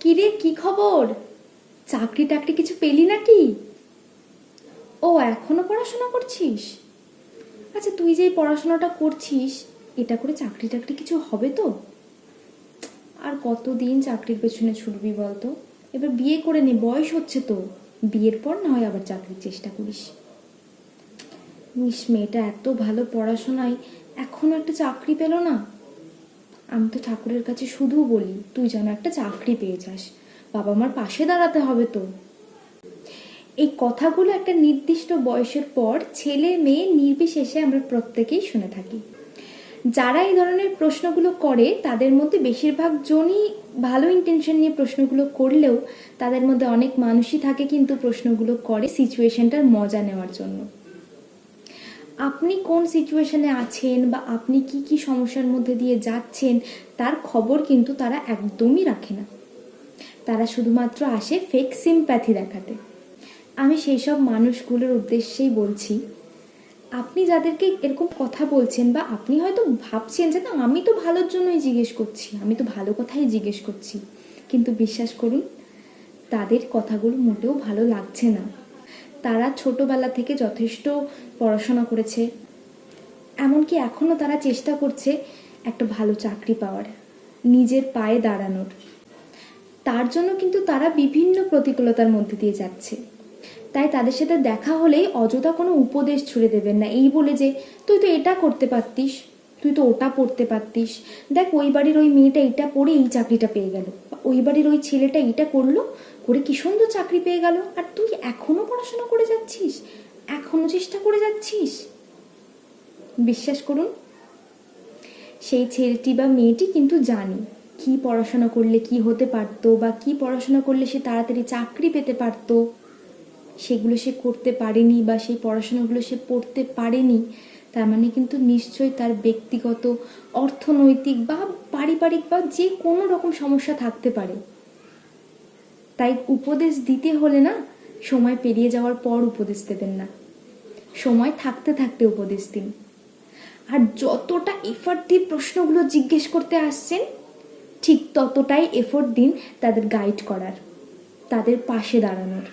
কিরে কি খবর? চাকরি টাকরি কিছু পেলি নাকি? ও, এখনও পড়াশোনা করছিস? আচ্ছা তুই যে পড়াশোনাটা করছিস, এটা করে চাকরি টাকরি কিছু হবে তো? আর কতদিন চাকরির পেছনে ছুটবি বলতো? এবার বিয়ে করে নে, বয়স হচ্ছে তো। বিয়ের পর না হয় আবার চাকরির চেষ্টা করিস। মিস মেয়েটা এত ভালো পড়াশোনায়, এখনও একটা চাকরি পেল না। আমি তো ঠাকুরের কাছে শুধু বলি, তুই যেন একটা চাকরি পেয়ে যাস। বাবা মার পাশে দাঁড়াতে হবে তো। এই কথাগুলো একটা নির্দিষ্ট বয়সের পর ছেলে মেয়ে নির্বিশেষে আমরা প্রত্যেকেই শুনে থাকি। যারা এই ধরনের প্রশ্নগুলো করে, তাদের মধ্যে বেশিরভাগ জনই ভালো ইন্টেনশন নিয়ে প্রশ্নগুলো করলেও তাদের মধ্যে অনেক মানুষই থাকে কিন্তু প্রশ্নগুলো করে সিচুয়েশনটার মজা নেওয়ার জন্য। আপনি কোন সিচুয়েশনে আছেন বা আপনি কি কি সমস্যার মধ্যে দিয়ে যাচ্ছেন, তার খবর কিন্তু তারা একদমই রাখে না। তারা শুধুমাত্র আসে ফেক সিম্প্যাথি দেখাতে। আমি সেই সব মানুষগুলোর উদ্দেশ্যেই বলছি, আপনি যাদেরকে এরকম কথা বলছেন বা আপনি হয়তো ভাবছেন যে না, আমি তো ভালোর জন্যই জিজ্ঞেস করছি, আমি তো ভালো কথাই জিজ্ঞেস করছি। কিন্তু বিশ্বাস করুন, তাদের কথাগুলো মোটেও ভালো লাগছে না। তারা ছোটবেলা থেকে যথেষ্ট পড়াশোনা করেছে। এমনকি এখনও তারা চেষ্টা করছে একটা ভালো চাকরি পাওয়ার, নিজের পায়ে দাঁড়ানোর। তার জন্য কিন্তু তারা বিভিন্ন প্রতিকূলতার মধ্যে দিয়ে যাচ্ছে। তাই তাদের সাথে দেখা হলেই অযথা কোনো উপদেশ ছুড়ে দেবেন না। এই বলে যে, তুই তো এটা করতে পারতিস, তুই তো ওটা পড়তে পারতিস। দেখ, ওই বাড়ির ওই মেয়েটা এটা পড়ে এই চাকরিটা পেয়ে গেল। ওই বাড়ির ওই ছেলেটা এইটা করল, করে কি সুন্দর চাকরি পেয়ে গেল। আর তুই এখনও পড়াশোনা করে যাচ্ছিস? এখনও চেষ্টা করে যাচ্ছিস? বিশ্বাস করুন, সেই ছেলেটি বা মেয়েটি কিন্তু জানে কি পড়াশোনা করলে কি হতে পারতো বা কি পড়াশোনা করলে সে তাড়াতাড়ি চাকরি পেতে পারতো। সেগুলো সে করতে পারেনি বা সেই পড়াশোনাগুলো সে পড়তে পারেনি, তার মানে কিন্তু নিশ্চয়ই তার ব্যক্তিগত, অর্থনৈতিক বা পারিবারিক বা যে কোনো রকম সমস্যা থাকতে পারে। তাই উপদেশ দিতে হলে না, সময় পেরিয়ে যাওয়ার পর উপদেশ দেবেন না। সময় থাকতে থাকতে উপদেশ দিন। আর যতটা এফর্ট দিয়ে প্রশ্নগুলো জিজ্ঞেস করতে আসছেন, ঠিক ততটাই এফোর্ট দিন তাদের গাইড করার, তাদের পাশে দাঁড়ানোর।